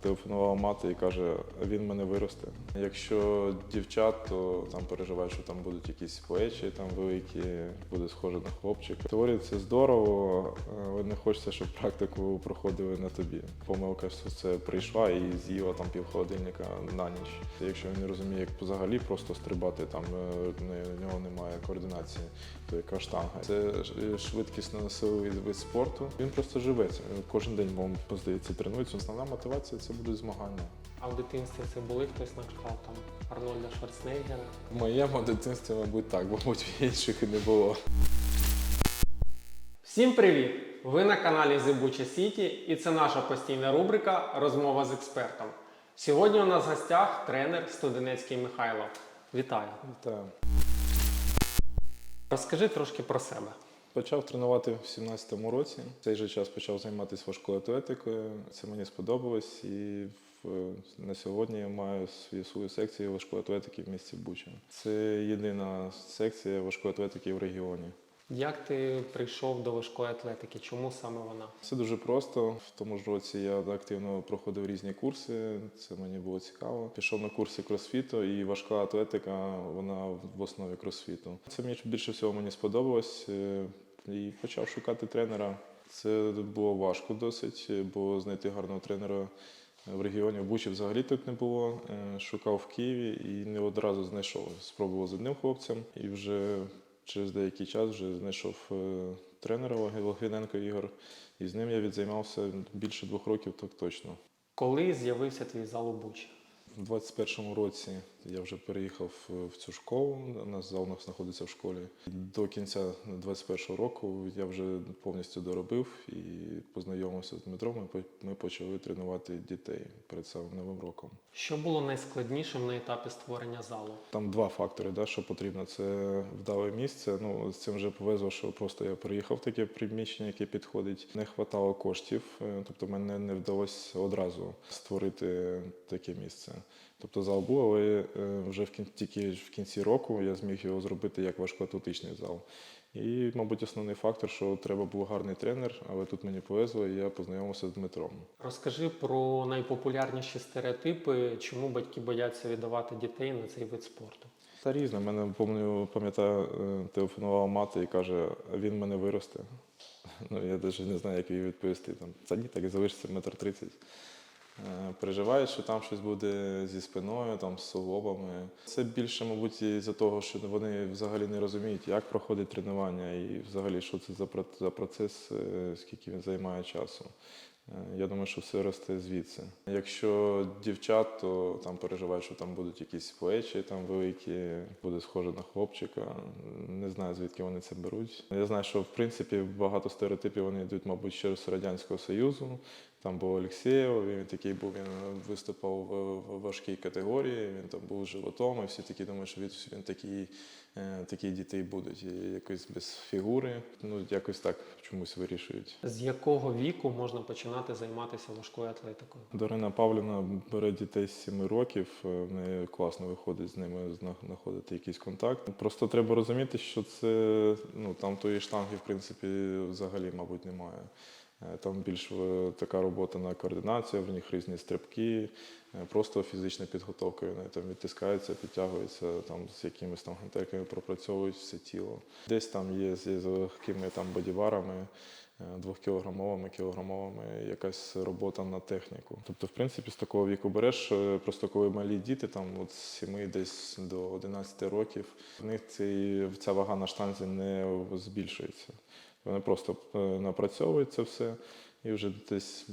телефонувала мати і каже, він мене виросте. Якщо дівчат, то там переживають, що там будуть якісь плечі там великі, буде схоже на хлопчика. Теорія це здорово, але не хочеться, щоб практику проходили на тобі. Помилка, це прийшла і з'їла там пів холодильника на ніч. Якщо він не розуміє, як взагалі просто стрибати, там е, не- у нього немає координації, то яка штанга. Це швидкісно силовий вид спорту. Він просто живе. Кожен день, вам здається, тренується. Основна мотивація це будуть змагання. А в дитинстві це були хтось на кшталт там Арнольда Шварценеггера. В моєму дитинстві, мабуть, так, бо мабуть, інших і не було. Всім привіт! Ви на каналі Зибуча Сіті і це наша постійна рубрика Розмова з експертом. Сьогодні у нас в гостях тренер Студенецький Михайло. Вітаю! Та Розкажи трошки про себе. Почав тренувати в 17-му році. В цей же час почав займатися важкою атлетикою. Це мені сподобалось, і в, на сьогодні я маю свою, секцію важкої атлетики в місті Буча. Це єдина секція важкої атлетики в регіоні. Як ти прийшов до важкої атлетики? Чому саме вона? Це дуже просто. В тому ж році я активно проходив різні курси. Це мені було цікаво. Пішов на курси кросфіту, і важка атлетика вона в основі кросфіту. Це мені більше всього мені сподобалось. е, І почав шукати тренера. Це було важко досить, бо знайти гарного тренера в регіоні в Бучі взагалі тут не було. Е, Шукав в Києві і не одразу знайшов. Спробував з одним хлопцем і вже через деякий час вже знайшов е, тренера Логвіненко Ігор. І з ним я відзаймався більше двох років, так точно. Коли з'явився твій зал у Бучі? У 21-му році я вже переїхав е, в цю школу. У нас зал знаходиться в школі. До кінця 21-го року я вже повністю доробив і познайомився з Дмитром. Ми по- Ми почали тренувати дітей перед самим новим роком. Що було найскладнішим на етапі створення залу? Там два фактори, да, що потрібно. Це вдале місце. Ну, з цим вже повезло, що просто я приїхав в таке приміщення, яке підходить. Не вистачало коштів, е, тобто мене не вдалося одразу створити таке місце. Тобто зал був, але е, вже в кін... тільки в кінці року я зміг його зробити як важкоатлетичний зал. І, мабуть, основний фактор, що треба був гарний тренер, але тут мені повезло, і я познайомився з Дмитром. Розкажи про найпопулярніші стереотипи, чому батьки бояться віддавати дітей на цей вид спорту. Та різне. Мене пам'ятаю, е, телефонувала мати і каже, він мене виросте. Ну, я навіть не знаю, як їй відповісти. Там, Та ні, так і залишиться метр тридцять. Е, Переживають, що там щось буде зі спиною, там, з суглобами. Це більше, мабуть, із-за того, що вони взагалі не розуміють, як проходить тренування і взагалі, що це за про- за процес, е, скільки він займає часу. Е, Я думаю, що все росте звідси. Якщо дівчат, то там переживають, що там будуть якісь плечі там великі, буде схоже на хлопчика. Не знаю, звідки вони це беруть. Я знаю, що в принципі багато стереотипів вони йдуть, мабуть, ще з Радянського Союзу. Там був Олексєєв, він такий був, він виступав в важкій категорії, він там був животом, і всі такі думають, що він, такий, е, такі дітей будуть. І якось без фігури. Ну, якось так чомусь вирішують. З якого віку можна починати займатися важкою атлетикою? Дарина Павлівна бере дітей з 7 років, е, в неї класно виходить з ними зна- знаходити якийсь контакт. Просто треба розуміти, що це ну там тої штанги, в принципі, взагалі, мабуть, немає. Е, Там більш така робота на координацію, в них різні стрибки, е, просто фізична підготовка. Вони там відтискаються, підтягуються, там з якимись там гантельками пропрацьовують все тіло. Десь там є з легкими там бодіварами, е, двохкілограмовими, кілограмовими, якась робота на техніку. Тобто, в принципі, з такого віку береш, просто коли малі діти, там от 7 десь до 11 років, в них цей, ця вага на штанзі не збільшується. Вони просто е, напрацьовують це все. І вже десь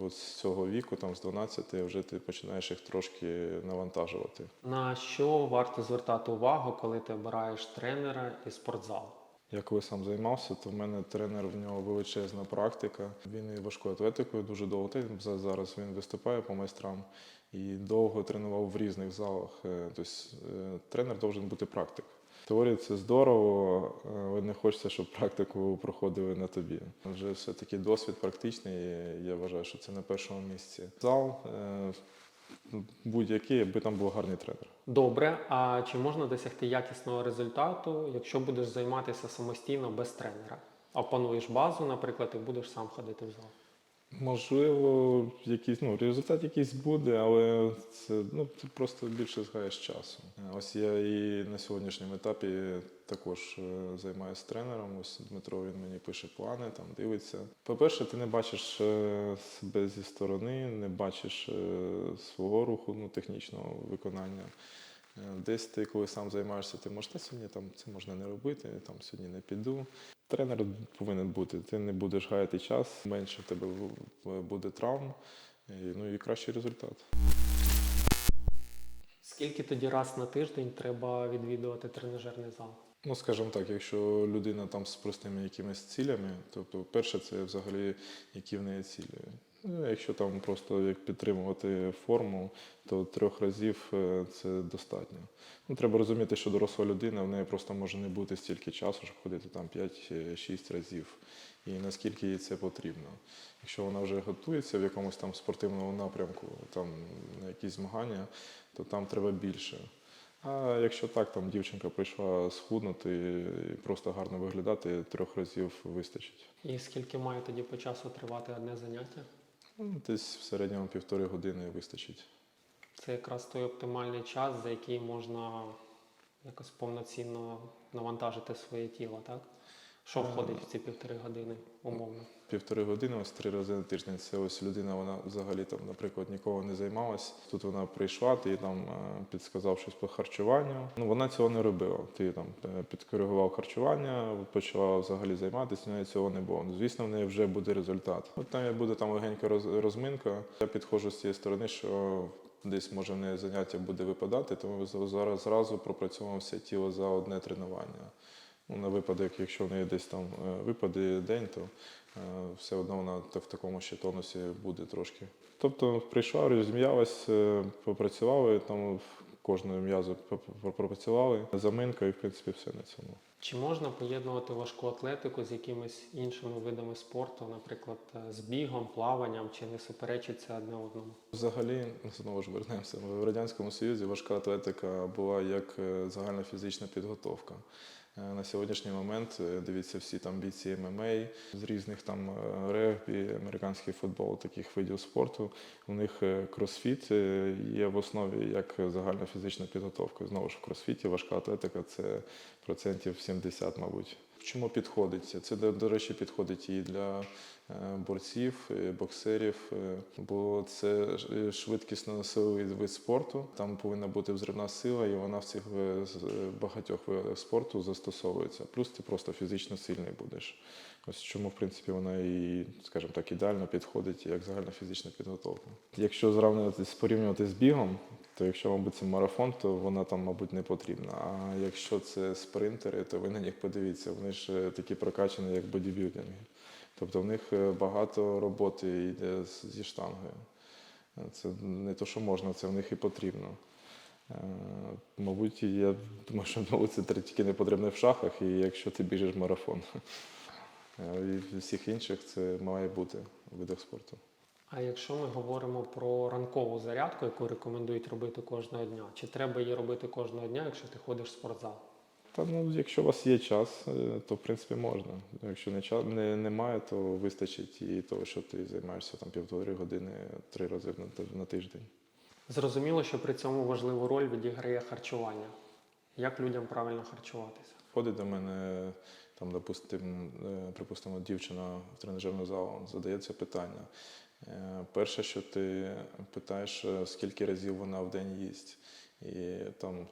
от з цього віку, там з 12, вже ти починаєш їх трошки навантажувати. На що варто звертати увагу, коли ти обираєш тренера і спортзал? Я коли сам займався, то в мене тренер в нього величезна практика. Він і важкою атлетикою дуже довго зараз він виступає по майстрам і довго тренував в різних залах. Тобто тренер має бути практик. Теорія це здорово, е, але не хочеться, щоб практику проходили на тобі. Вже все-таки досвід практичний. і Я вважаю, що це на першому місці. Зал е, будь-який, аби там був гарний тренер. Добре, а чи можна досягти якісного результату, якщо будеш займатися самостійно без тренера? Опануєш базу, наприклад, і будеш сам ходити в зал. Можливо, якийсь ну, результат якийсь буде, але це, ну, це просто більше згаєш часу. Ось я і на сьогоднішньому етапі також е, займаюся тренером. Ось Дмитро він мені пише плани, там дивиться. По-перше, ти не бачиш е, себе зі сторони, не бачиш е, свого руху, ну, технічного виконання. Е, Десь ти, коли сам займаєшся, ти можеш «Та сьогодні там це можна не робити, там сьогодні не піду. Тренер повинен бути. Ти не будеш гаяти час, менше в тебе буде травм, ну і кращий результат. Скільки тоді раз на тиждень треба відвідувати тренажерний зал? Ну, скажімо так, якщо людина там з простими якимись цілями, тобто, перше, це взагалі які в неї цілі. Ну, якщо там просто як підтримувати форму, то трьох разів е, це достатньо. Ну, треба розуміти, що доросла людина, в неї просто може не бути стільки часу, щоб ходити там 5-6 разів. І наскільки їй це потрібно. Якщо вона вже готується в якомусь там спортивному напрямку, там на якісь змагання, то там треба більше. А якщо так, там дівчинка прийшла схуднути і просто гарно виглядати, трьох разів вистачить. І скільки має тоді по часу тривати одне заняття? Ну, Десь в середньому півтори години вистачить. Це якраз той оптимальний час, за який можна якось повноцінно навантажити своє тіло, так? Що входить в ці півтори години, умовно? Півтори години, ось три рази на тиждень. Це ось людина, вона взагалі там, наприклад, ніколи не займалась. Тут вона прийшла, ти їй там е, підсказав щось по харчуванню. Ну вона цього не робила. Ти там е, підкоригував харчування, почала взагалі займатися, неї цього не було. Ну, Звісно, в неї вже буде результат. От там буде там легенька розминка. Я підходжу з цієї сторони, що десь може в неї заняття буде випадати, тому зараз зразу пропрацьовуємо все тіло за одне тренування. Ну, на випадок, якщо в неї десь там е, випаде день, то е, все одно вона в такому ще тонусі буде трошки. Тобто прийшла, розім'ялась, е, попрацювали, там в м'язу пропрацювали, заминка і в принципі все на цьому. Чи можна поєднувати важку атлетику з якимись іншими видами спорту, наприклад, з бігом, плаванням, чи не суперечить це одне одному? Взагалі, знову ж вернемося. В Радянському Союзі важка атлетика була як загальна фізична підготовка. Е, На сьогоднішній момент е, дивіться всі там бійці ММА з різних там е, регбі, американський футбол, таких видів спорту. У них кросфіт є в основі як загальна фізична підготовка. Знову ж в кросфіті важка атлетика це процентів 70, мабуть. Чому підходить? Це, до, речі, підходить і для е, борців, і боксерів, е, бо це е, швидкісно силовий вид спорту. Там повинна бути взривна сила, і вона в цих е, е, багатьох видах спорту застосовується. Плюс ти просто фізично сильний будеш. Ось чому, в принципі, вона і, скажімо так, ідеально підходить як загальна фізична підготовка. Якщо зрівнювати, порівнювати з бігом, то якщо, мабуть, це марафон, то вона там, мабуть, не потрібна. А якщо це спринтери, то ви на них подивіться, вони ж е, такі прокачані, як бодібілдинги. Тобто в них е, багато роботи йде зі штангою. Е, Це не то, що можна, це в них і потрібно. Мабуть, я думаю, що це тільки не потрібно в шахах, і якщо ти біжиш марафон. І всіх інших це має бути в видах спорту. А якщо ми говоримо про ранкову зарядку, яку рекомендують робити кожного дня, чи треба її робити кожного дня, якщо ти ходиш в спортзал? Та ну, якщо у вас є час, е, то в принципі можна. Якщо не ча- не, немає, то вистачить і того, що ти займаєшся там півтори години три рази на, на тиждень. Зрозуміло, що при цьому важливу роль відіграє харчування. Як людям правильно харчуватися? Ходить до мене, там, допустим, е, припустимо, дівчина в тренажерну залу задає це питання. Е, Перше, що ти питаєш, е, скільки разів вона в день їсть. І там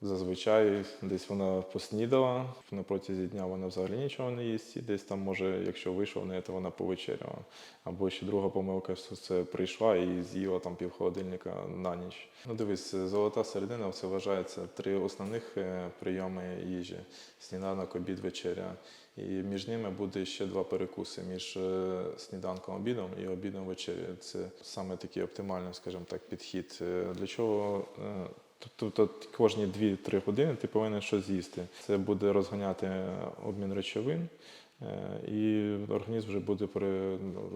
зазвичай десь вона поснідала, на протязі дня вона взагалі нічого не їсть, і десь там, може, якщо вийшов в неї, то вона повечеряла. Або ще друга помилка, що це прийшла і з'їла там пів холодильника на ніч. Ну дивись, золота середина це вважається три основних е, прийоми їжі: сніданок, обід, вечеря. І між ними буде ще два перекуси між е, сніданком обідом і обідом вечеря. Це саме такий оптимальний, скажімо так, підхід. Е, Для чого? Тобто кожні 2-3 години ти повинен щось з'їсти. Це буде розганяти обмін речовин, е, і організм вже буде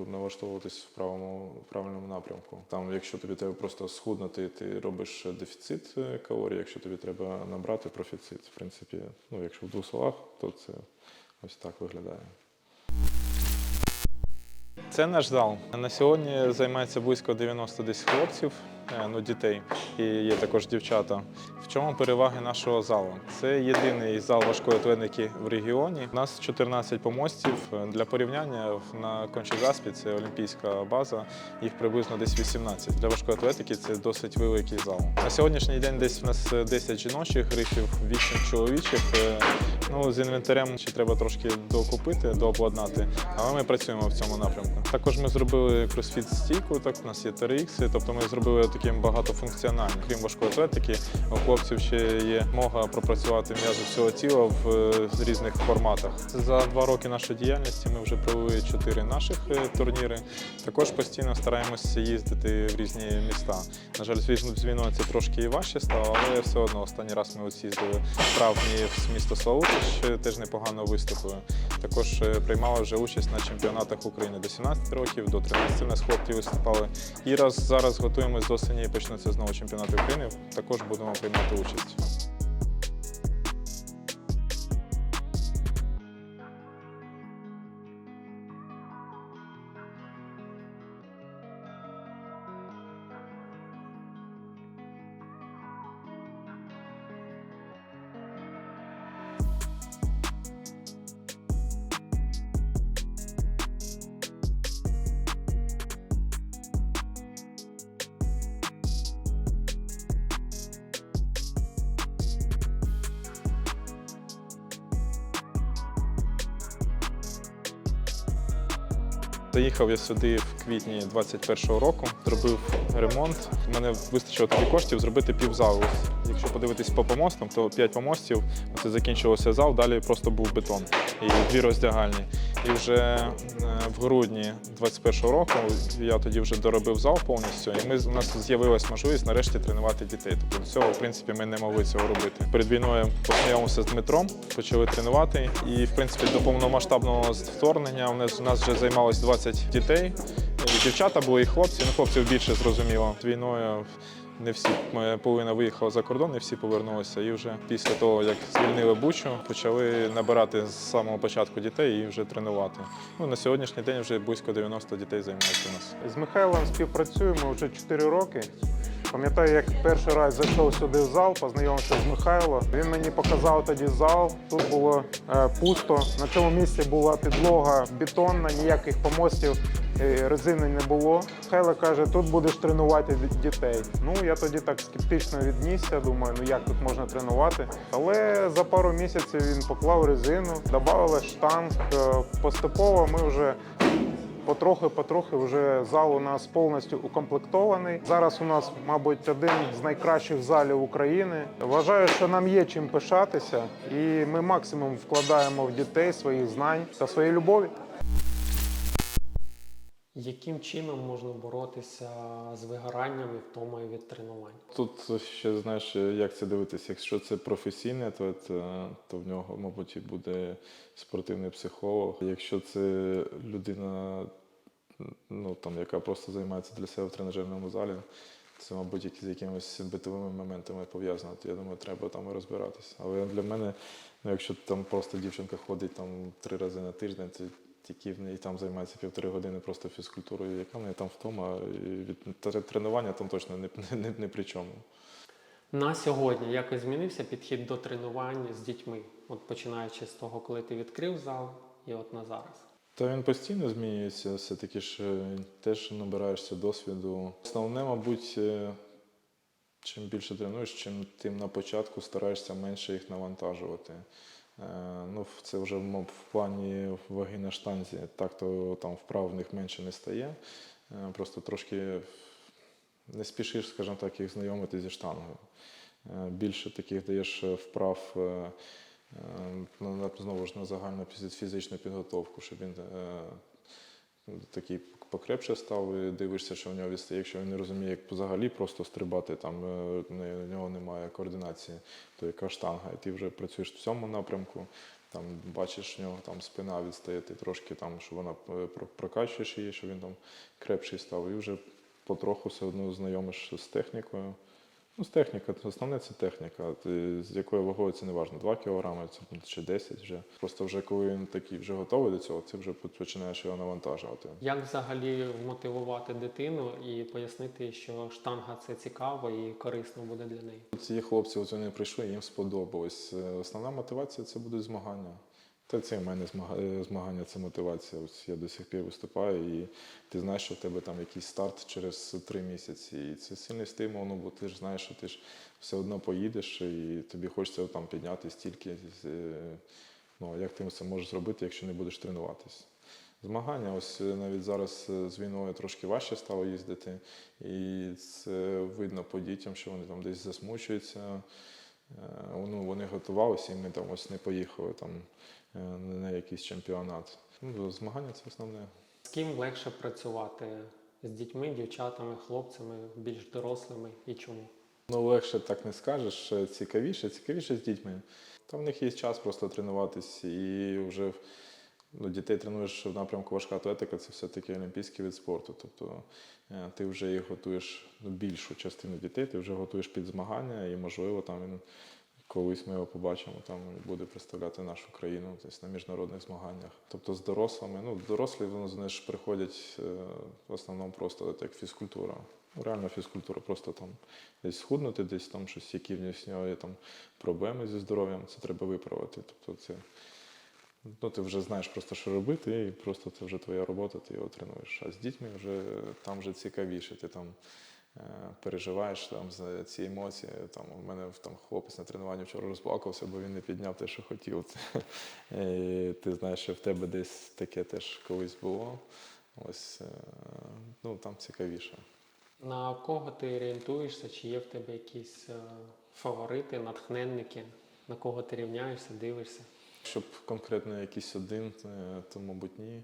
налаштовуватись в правому, правильному напрямку. Там, якщо тобі треба просто схуднути, ти робиш дефіцит е, калорій, якщо тобі треба набрати профіцит. В принципі, ну, якщо в двох словах, то це ось так виглядає. Це наш зал. На сьогодні займається близько 90 десь хлопців, е, ну дітей, і є також дівчата. В чому переваги нашого залу? Це єдиний зал важкої атлетики в регіоні. У нас 14 помостів. Для порівняння на Кончі-Заспі це олімпійська база, їх приблизно десь 18. Для важкої атлетики це досить великий зал. На сьогоднішній день десь у нас 10 жіночих грифів, 8 чоловічих. Ну, з інвентарем ще треба трошки докупити, дообладнати, але ми працюємо в цьому напрямку. Також ми зробили кросфіт стійку, так у нас є TRX, тобто ми зробили таким багатофункціональним. Крім важкої атлетики, у хлопців ще є змога пропрацювати м'язи всього тіла в е, різних форматах. За два роки нашої діяльності ми вже провели чотири наших е, турніри. Також постійно стараємося їздити в різні міста. На жаль, з війною це трошки і важче стало, але все одно останній раз ми от їздили в травні в місто Славутич, теж непогано виступили. Також приймала приймали вже участь на чемпіонатах України до 17 років, до 13 у нас хлопці виступали. І раз зараз готуємось з осені, почнеться знову чемпіонат України. Також будемо приймати участь. Заїхав я сюди в квітні 21-го року, зробив ремонт. У мене вистачило тоді коштів зробити півзалу. Якщо подивитись по помостам, то 5 помостів, це закінчилося зал, далі просто був бетон і дві роздягальні. І вже е, в грудні 21-го року я тоді вже доробив зал повністю, і ми, у нас з'явилась можливість нарешті тренувати дітей. Тобто до цього, в принципі, ми не могли цього робити. Перед війною познайомився з Дмитром, почали тренувати. І, в принципі, до повномасштабного вторгнення у нас, у нас вже займалось 20 дітей. І дівчата були, і хлопці, ну хлопців більше зрозуміло. Війною не всі половина виїхала за кордон, не всі повернулися. І вже після того, як звільнили Бучу, почали набирати з самого початку дітей і вже тренувати. Ну, на сьогоднішній день вже близько 90 дітей займаються у нас. З Михайлом співпрацюємо вже 4 роки. Пам'ятаю, як перший раз зайшов сюди в зал, познайомився з Михайлом. Він мені показав тоді зал. Тут було е, пусто. На цьому місці була підлога бетонна, ніяких помостів, резини не було. Михайло каже, тут будеш тренувати дітей. Ну я тоді так скептично віднісся. Думаю, ну як тут можна тренувати. Але за пару місяців він поклав резину, додали штанг. Е, Поступово ми вже Потрохи-потрохи вже зал у нас повністю укомплектований. Зараз у нас, мабуть, один з найкращих залів України. Вважаю, що нам є чим пишатися, і ми максимум вкладаємо в дітей своїх знань та своєї любові. Яким чином можна боротися з вигоранням і втомою від тренувань? Тут ще знаєш, як це дивитися. Якщо це професійне, то, то в нього, мабуть, і буде спортивний психолог. Якщо це людина, ну там, яка просто займається для себе в тренажерному залі, це, мабуть, з якимись битовими моментами пов'язано. Я думаю, треба там розбиратися. Але для мене, ну якщо там просто дівчинка ходить там три рази на тиждень, це тільки в неї там займається півтори години просто фізкультурою, яка в неї там втома і від тренування там точно не, не, не при чому. На сьогодні якось змінився підхід до тренувань з дітьми, от починаючи з того, коли ти відкрив зал, і от на зараз. Та він постійно змінюється, все-таки ж е, теж набираєшся досвіду. Основне, мабуть, е, чим більше тренуєш, чим тим на початку стараєшся менше їх навантажувати. Е, Ну, це вже в плані ваги на штанзі. Так то там вправ в них менше не стає. Е, Просто трошки не спішиш, скажімо так, їх знайомити зі штангою. Е, Більше таких даєш вправ. Знову ж на загальну фізичну підготовку, щоб він такий покрепше став, і дивишся, що в нього відстає. Якщо він не розуміє, як взагалі просто стрибати, там е, у нього немає координації, то яка штанга, і ти вже працюєш в цьому напрямку. Там бачиш, в нього там спина відстає, ти трошки там, що вона е, прокачуєш її, щоб він там крепший став, і вже потроху все одно знайомиш з технікою, Ну, з техніка, основне це техніка. З якою вагою це не важливо. 2 кг чи 10 вже. Просто вже коли він такий вже готовий до цього, ти вже починаєш його навантажувати. Як взагалі вмотивувати дитину і пояснити, що штанга це цікаво і корисно буде для неї? Ці хлопці от вони прийшли, їм сподобалось. Е, Основна мотивація це будуть змагання. Та це в мене е, змагання, це мотивація. Ось я до сих пір виступаю, і ти знаєш, що в тебе там якийсь старт через три місяці. І це сильний стимул, ну бо ти ж знаєш, що ти ж все одно поїдеш, і тобі хочеться там підняти стільки. е, Ну, як ти це можеш зробити, якщо не будеш тренуватись? Змагання, ось е, навіть зараз з війною трошки важче стало їздити, і це видно по дітям, що вони там десь засмучуються. Ну, вони готувалися, і ми там ось не поїхали там на якийсь чемпіонат. Ну, змагання це основне. З ким легше працювати? З дітьми, дівчатами, хлопцями, більш дорослими і чому? Ну, легше так не скажеш, е, цікавіше, цікавіше з дітьми. Та в них є час просто тренуватись, і вже ну, дітей тренуєш в напрямку важка атлетика, це все-таки олімпійський вид спорту. Тобто е, ти вже їх готуєш ну, більшу частину дітей, ти вже готуєш під змагання, і можливо там він колись ми його побачимо, там буде представляти нашу країну десь на міжнародних змаганнях. Тобто з дорослими, ну дорослі вони ж приходять е, в основному просто як фізкультура. Ну, Реально фізкультура, просто там десь схуднути, десь там щось, які в нього є там проблеми зі здоров'ям, це треба виправити. Тобто це ну, ти вже знаєш просто, що робити, і просто це вже твоя робота, ти його тренуєш. А з дітьми вже там вже цікавіше. Ти там переживаєш там за ці емоції. Там у мене там хлопець на тренуванні вчора розплакався, бо він не підняв те, що хотів. І ти знаєш, що в тебе десь таке теж колись було. Ось е, ну там цікавіше. На кого ти орієнтуєшся? Чи є в тебе якісь е, фаворити, натхненники? На кого ти рівняєшся, дивишся? Щоб конкретно якийсь один, е, то, мабуть, ні.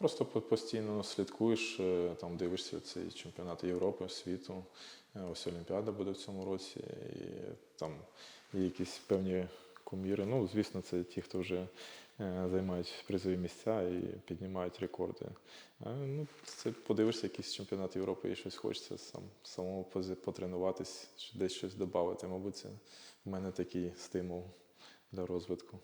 Просто постійно слідкуєш, е, там дивишся ці чемпіонати Європи, світу. Е, Ось Олімпіада буде в цьому році, і там є якісь певні куміри. Ну, звісно, це ті, хто вже е, займають призові місця і піднімають рекорди. Ну, це подивишся якийсь чемпіонат Європи і щось хочеться сам самому потренуватись, десь щось додати. Мабуть, це в мене такий стимул для розвитку.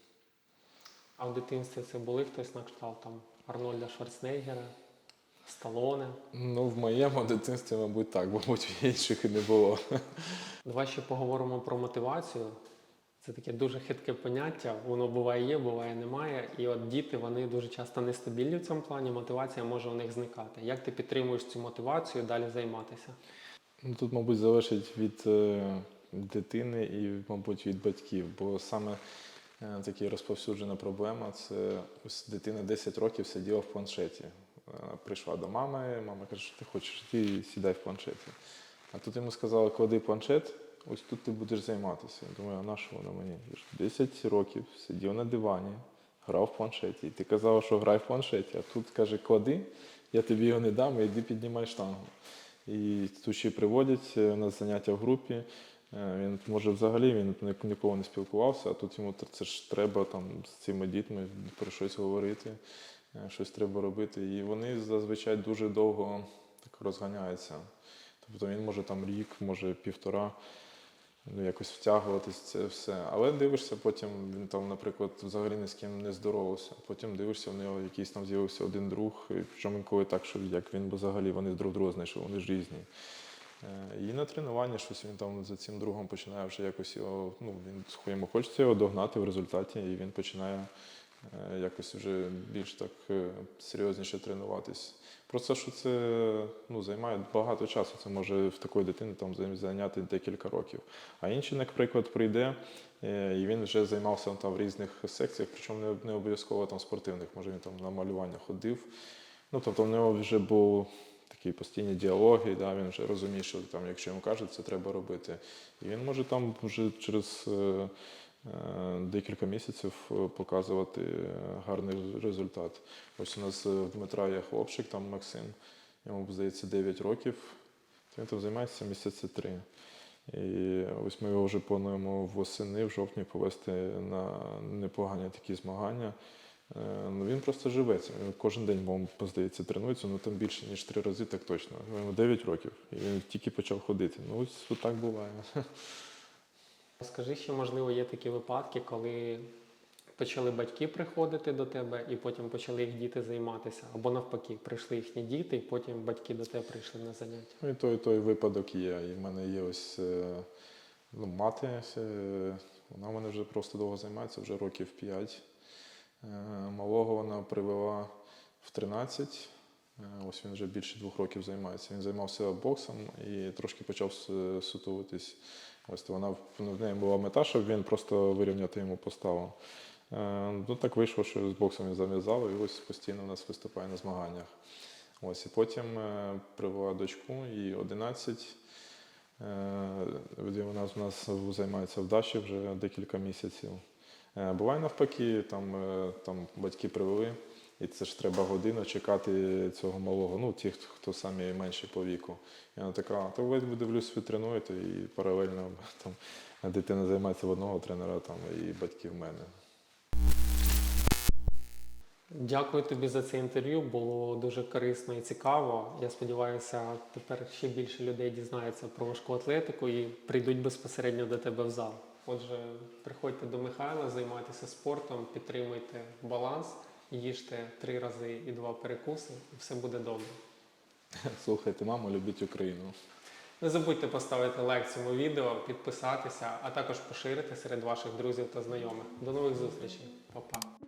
А в дитинстві це були хтось на кшталт там Арнольда Шварценеггера, Сталоне. Ну, в моєму дитинстві, мабуть, так, мабуть, інших і не було. Давай ще поговоримо про мотивацію. Це таке дуже хитке поняття. Воно буває є, буває немає. І от діти вони дуже часто нестабільні в цьому плані. Мотивація може у них зникати. Як ти підтримуєш цю мотивацію далі займатися? Ну, Тут, мабуть, залежить від е, дитини і, мабуть, від батьків. Бо саме така розповсюджена проблема це ось дитина 10 років сиділа в планшеті. Е, Прийшла до мами, мама каже, що ти хочеш, ти сідай в планшеті. А тут йому сказали, клади планшет, ось тут ти будеш займатися. Я думаю, а на що воно мені? 10 років сидів на дивані, грав в планшеті. І ти казала, що грай в планшеті, а тут каже, клади, я тобі його не дам, і йди піднімай штангу. І тут ще приводять е, на заняття в групі. Е, Він може взагалі він ні- ніколи не спілкувався, а тут йому це ж треба там з цими дітьми про щось говорити, е, щось треба робити. І вони зазвичай дуже довго так розганяються. Тобто він може там рік, може півтора ну, якось втягуватись це все. Але дивишся, потім він там, наприклад, взагалі ні з ким не здоровався. Потім дивишся, в нього якийсь там з'явився один друг, і причому інколи так, що як він, взагалі вони друг друга знайшли, вони ж різні. Е, І на тренуванні щось він там за цим другом починає вже якось його, ну, він йому хочеться його догнати в результаті, і він починає е, якось вже більш так е, серйозніше тренуватись. Просто що це ну, займає багато часу. Це може в такої дитини там зайняти декілька років. А інший, наприклад, прийде і він вже займався там в різних секціях, причому не, не обов'язково там спортивних, може він там на малювання ходив. Ну, тобто в нього вже був такі постійні діалоги, да, він вже розуміє, що там, якщо йому кажуть, це треба робити. І він може там вже через е, е, декілька місяців е, показувати гарний результат. Ось у нас в Дмитра є хлопчик, там Максим, йому здається 9 років. Він там займається місяці три. І ось ми його вже плануємо восени, в жовтні повести на непогані такі змагання. Е, Ну, він просто живеться. Він кожен день, вам здається, тренується, ну там більше, ніж три рази, так точно. Йому 9 років. І він тільки почав ходити. Ну, ось так буває. Скажи, що можливо є такі випадки, коли почали батьки приходити до тебе і потім почали їх діти займатися, або навпаки, прийшли їхні діти, і потім батьки до тебе прийшли на заняття. Ну, і той, і той випадок є. І в мене є ось е, ну, мати, е, вона в мене вже просто довго займається, вже років 5. Малого вона привела в 13. Е, Ось він вже більше двох років займається. Він займався боксом і трошки почав сутуватись. Ось вона ну, в неї була мета, щоб він просто вирівняти йому поставу. Е, Ну так вийшло, що з боксом він зав'язав і ось постійно у нас виступає на змаганнях. Ось і потім е, привела дочку, їй 11. Е, Вона з нас займається в Даші вже декілька місяців. Е, Буває навпаки, там, е, там батьки привели, і це ж треба годину чекати цього малого. Ну, ті, хто- самі менші по віку. І вона така, то ви дивлюсь, ви тренуєте, і паралельно там дитина займається в одного тренера, там, і батьки в мене. Дякую тобі за це інтерв'ю. Було дуже корисно і цікаво. Я сподіваюся, тепер ще більше людей дізнається про важку атлетику і прийдуть безпосередньо до тебе в зал. Отже, приходьте до Михайла, займайтеся спортом, підтримуйте баланс, їжте три рази і два перекуси, і все буде добре. Слухайте, мамо, любіть Україну. Не забудьте поставити лайк цьому відео, підписатися, а також поширити серед ваших друзів та знайомих. До нових зустрічей, Па-па!